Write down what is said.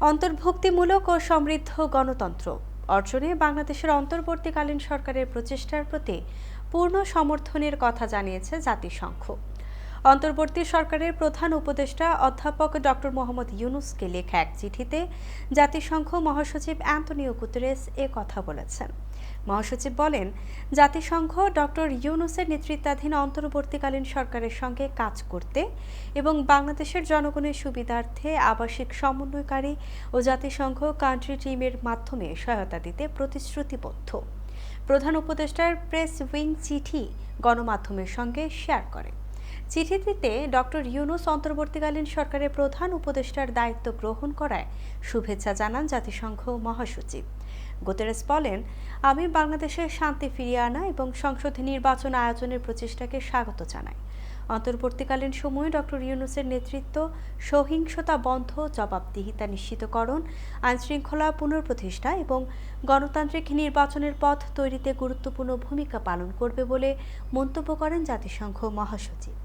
অন্তর্ভুক্তিমূলক ও সমৃদ্ধ গণতন্ত্র। অর্জনে বাংলাদেশের অন্তর্বর্তীকালীন সরকারের প্রচেষ্টার প্রতি পূর্ণ সমর্থনের কথা জানিয়েছে জাতিসংঘ। অন্তর্বর্তী সরকারের প্রধান উপদেষ্টা অধ্যাপক ডক্টর মোহাম্মদ ইউনুসকে লেখা এক চিঠিতে জাতিসংঘ মহাসচিব অ্যান্টনিও গুতেরেস এ কথা বলেছেন। মহাসচিব বলেন, জাতিসংঘ ডক্টর ইউনুসের নেতৃত্বাধীন অন্তর্বর্তীকালীন সরকারের সঙ্গে কাজ করতে এবং বাংলাদেশের জনগণের সুবিধার্থে আবাসিক সমন্বয়কারী ও জাতিসংঘ কান্ট্রি টিমের মাধ্যমে সহায়তা দিতে প্রতিশ্রুতিবদ্ধ। প্রধান উপদেষ্টার প্রেস উইং চিঠি গণমাধ্যমের সঙ্গে শেয়ার করে। চিঠিটিতে ডক্টর ইউনুস অন্তর্বর্তীকালীন সরকারের প্রধান উপদেষ্টার দায়িত্ব গ্রহণ করায় শুভেচ্ছা জানান জাতিসংঘ মহাসচিব। গুতেরেস বলেন, আমি বাংলাদেশে শান্তি ফিরিয়ে আনা এবং সংসদে নির্বাচন আয়োজনের প্রচেষ্টাকে স্বাগত জানাই। অন্তর্বর্তীকালীন সময়ে ডক্টর ইউনুসের নেতৃত্ব সহিংসতা বন্ধ, জবাবদিহিতা নিশ্চিতকরণ, আইনশৃঙ্খলা পুনঃপ্রতিষ্ঠা এবং গণতান্ত্রিক নির্বাচনের পথ তৈরিতে গুরুত্বপূর্ণ ভূমিকা পালন করবে বলে মন্তব্য করেন জাতিসংঘ মহাসচিব।